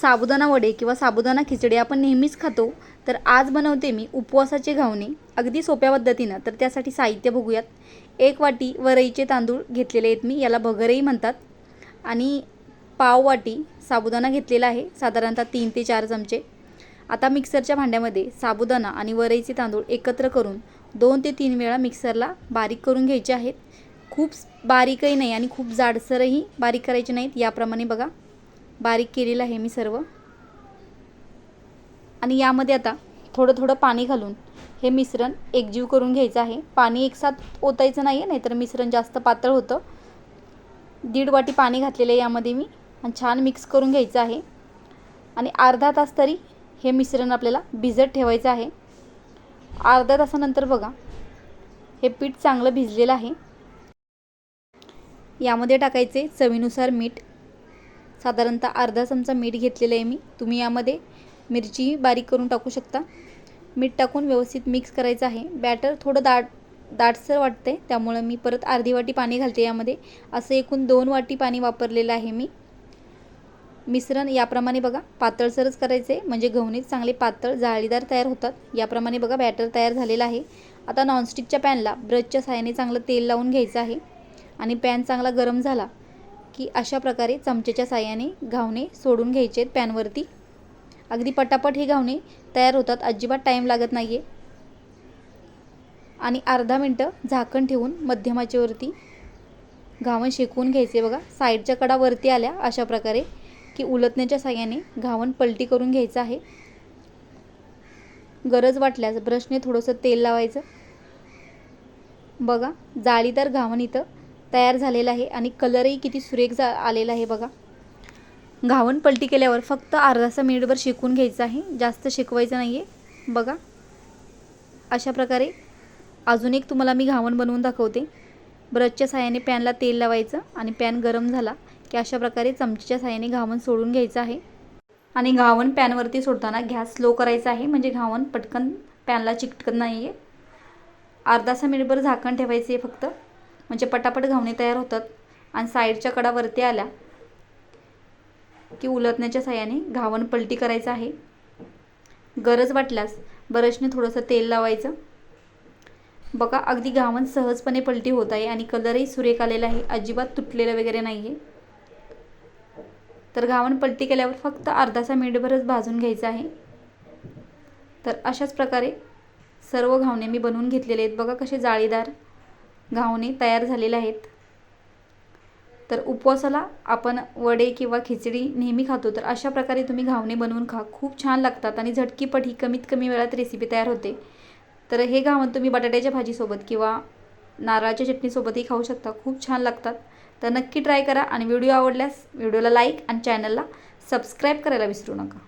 साबुदाणा वडे किंवा साबुदाणा खिचडी आपण नेहमीच खातो. तर आज बनवते मी उपवासाचे घावणे. अगदी सोप्या पद्धतीनं. तर त्यासाठी साहित्य बघूयात. एक वाटी वरईचे तांदूळ घेतलेले आहेत मी. याला भगरही म्हणतात. आणि पाव वाटी साबुदाणा घेतलेला आहे. साधारणतः तीन ते चार चमचे. आता मिक्सरच्या भांड्यामध्ये साबुदाणा आणि वरईचे तांदूळ एकत्र करून दोन ते तीन वेळा मिक्सरला बारीक करून घ्यायचे आहेत. खूप बारीकही नाही आणि खूप जाडसरही बारीक करायचे नाहीत. याप्रमाणे बघा. बारीक केलेलं आहे मी सर्व. आणि यामध्ये आता थोडं थोडं पाणी घालून हे मिश्रण एकजीव करून घ्यायचं आहे. पाणी एकसाथ ओतायचं नाही आहे नाहीतर मिश्रण जास्त पातळ होतं. दीड वाटी पाणी घातलेलं आहे यामध्ये मी आणि छान मिक्स करून घ्यायचं आहे. आणि अर्धा तास तरी हे मिश्रण आपल्याला भिजत ठेवायचं आहे. अर्ध्या तासानंतर बघा हे पीठ चांगलं भिजलेलं आहे. यामध्ये टाकायचे चवीनुसार मीठ साधारणतः अर्धा चमचा मीठ घेतलेलं आहे मी. तुम्ही यामध्ये मिरची बारीक करून टाकू शकता. मीठ टाकून व्यवस्थित मिक्स करायचं आहे. बॅटर थोडं दाट दाटसर वाटते त्यामुळं मी परत अर्धी वाटी पाणी घालते यामध्ये. असं एकूण दोन वाटी पाणी वापरलेलं आहे मी. मिश्रण याप्रमाणे बघा पातळसरच आहे म्हणजे घवणीत चांगले पातळ जाळीदार तयार होतात. याप्रमाणे बघा बॅटर तयार झालेलं आहे. आता नॉनस्टिकच्या पॅनला ब्रशच्या साहाय्याने चांगलं तेल लावून घ्यायचं आहे. आणि पॅन चांगला गरम झाला की अशा प्रकारे चमचेच्या साहाय्याने घावणे सोडून घ्यायचे आहेत पॅनवरती. अगदी पटापट हे घावणे तयार होतात. अजिबात टाईम लागत नाही आहे आणि अर्धा मिनटं झाकण ठेवून मध्यमाचेवरती घावण शेकवून घ्यायचे. बघा साईडच्या कडा वरती आल्या अशा प्रकारे की उलटण्याच्या साह्याने घावण पलटी करून घ्यायचं आहे. गरज वाटल्यास ब्रशने थोडंसं तेल लावायचं. बघा जाळीदार घावण इथं तयार झालेला आहे आणि कलरही किती सुरेख जा आलेला आहे बघा. घावण पलटी केल्यावर फक्त अर्धासा मिनिटभर शिकून घ्यायचं आहे. जास्त शिकवायचं नाही आहे बघा. अशा प्रकारे अजून एक तुम्हाला मी घावण बनवून दाखवते. ब्रशच्या साह्याने पॅनला तेल लावायचं आणि पॅन गरम झाला की अशा प्रकारे चमचीच्या साह्याने घावण सोडून घ्यायचं आहे. आणि घावण पॅनवरती सोडताना गॅस स्लो करायचा आहे. म्हणजे घावण पटकन पॅनला चिकटकत नाही आहे अर्धासा मिनिटभर झाकण ठेवायचे आहे फक्त. म्हणजे पटापट घावणे तयार होतात आणि साईडच्या कडावरती आल्या की उलटण्याच्या साह्याने घावण पलटी करायचं आहे. गरज वाटल्यास ब्रशने थोडंसं तेल लावायचं. बघा अगदी घावण सहजपणे पलटी होत आहे आणि कलरही सुरेख आलेला आहे. अजिबात तुटलेलं वगैरे नाही आहे तर घावण पलटी केल्यावर फक्त अर्धासा मिनिटभरच भाजून घ्यायचं आहे. तर अशाच प्रकारे सर्व घावणे मी बनवून घेतलेले आहेत. बघा कसे जाळीदार घावणे तयार झालेले आहेत. तर उपवासाला आपण वडे किंवा खिचडी नेहमी खातो. तर अशा प्रकारे तुम्ही घावणे बनवून खा. खूप छान लागतात आणि झटकीपट ही कमीत कमी वेळात रेसिपी तयार होते. तर हे घावण तुम्ही बटाट्याच्या भाजीसोबत किंवा नारळाच्या चटणीसोबतही खाऊ शकता. खूप छान लागतात. तर नक्की ट्राय करा आणि व्हिडिओ आवडल्यास व्हिडिओला लाईक आणि चॅनलला सबस्क्राईब करायला विसरू नका.